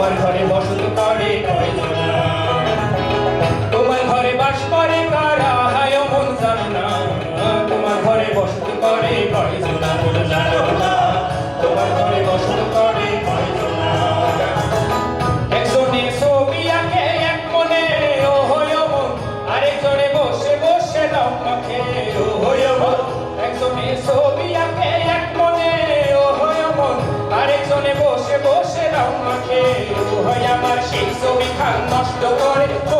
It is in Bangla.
তোমার ঘরে বসত করে তোমার ঘরে বাস করে কারা? হায় মন জানো না তোমার ঘরে বসত করে কয়জনা তোমার ঘরে বসত Wash the body,